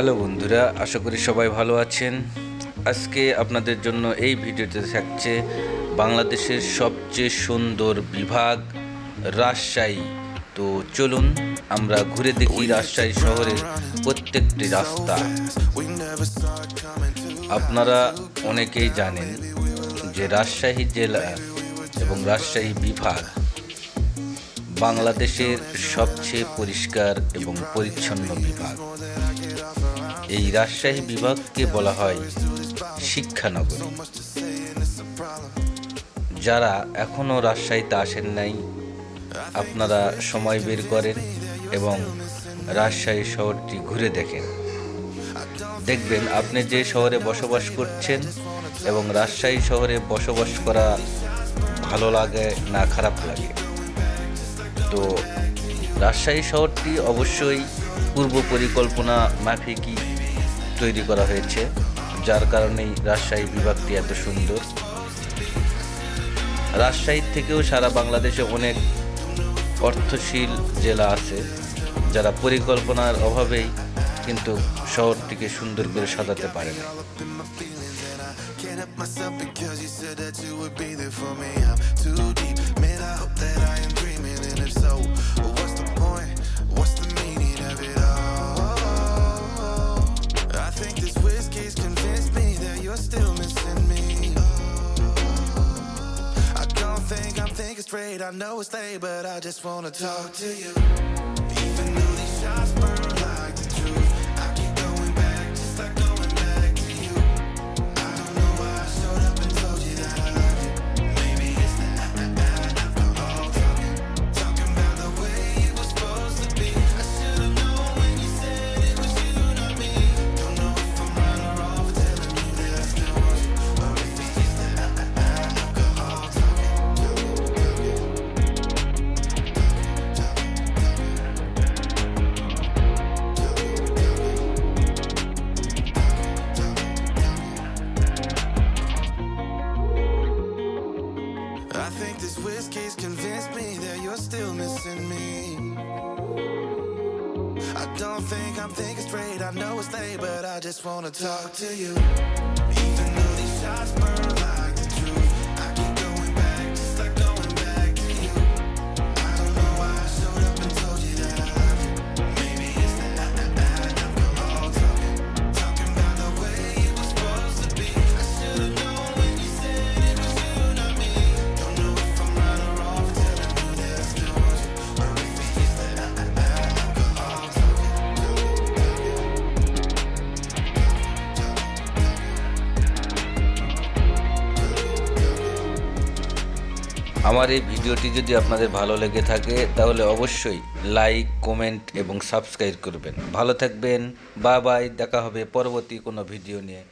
Hello বন্ধুরা, আশা করি সবাই ভালো আছেন। আজকে আপনাদের জন্য এই ভিডিওতে থাকছে বাংলাদেশের সবচেয়ে সুন্দর বিভাগ, রাজশাহী। তো চলুন, আমরা ঘুরে দেখি রাজশাহী শহরের প্রত্যেকটি রাস্তা। আপনারা অনেকেই জানেন যে রাজশাহী জেলা এবং রাজশাহী বিভাগ বাংলাদেশের সবচেয়ে পরিষ্কার এবং পরিচ্ছন্ন বিভাগ। এই রাজশাহী বিভাগকে বলা হয় শিক্ষানগরী। যারা এখনও রাজশাহীতে আসেন নাই, আপনারা সময় বের করেন এবং রাজশাহী শহরটি ঘুরে দেখেন। দেখবেন আপনি যে শহরে বসবাস করছেন এবং রাজশাহী শহরে বসবাস করা ভালো লাগে না খারাপ লাগে? তো রাজশাহী শহরটি অবশ্যই পূর্ব পরিকল্পনা মাফিকই তৈরি করা হয়েছে যার কারণেই রাজশাহী বিভাগটি এত সুন্দর রাজশাহীর থেকেও সারা বাংলাদেশে অনেক অর্থশীল জেলা আছে যারা পরিকল্পনার অভাবেই কিন্তু শহরটিকে সুন্দর করে সাজাতে পারে না myself because you said that you would be there for me. I'm too deep, man. I hope that I am you're still missing me. I don't think I'm thinking straight. I know it's late, but I just wanna talk to you. Even though these shots burn whiskey's convinced me that you're still missing me. I don't think I'm thinking straight. I know it's late, but I just wanna talk to you. Even though these shots burn like আমার এই ভিডিওটি যদি আপনাদের ভালো লেগে থাকে, তাহলে অবশ্যই লাইক, কমেন্ট এবং সাবস্ক্রাইব করবেন। ভালো থাকবেন বা বাই, দেখা হবে পরবর্তী কোনো ভিডিও নিয়ে।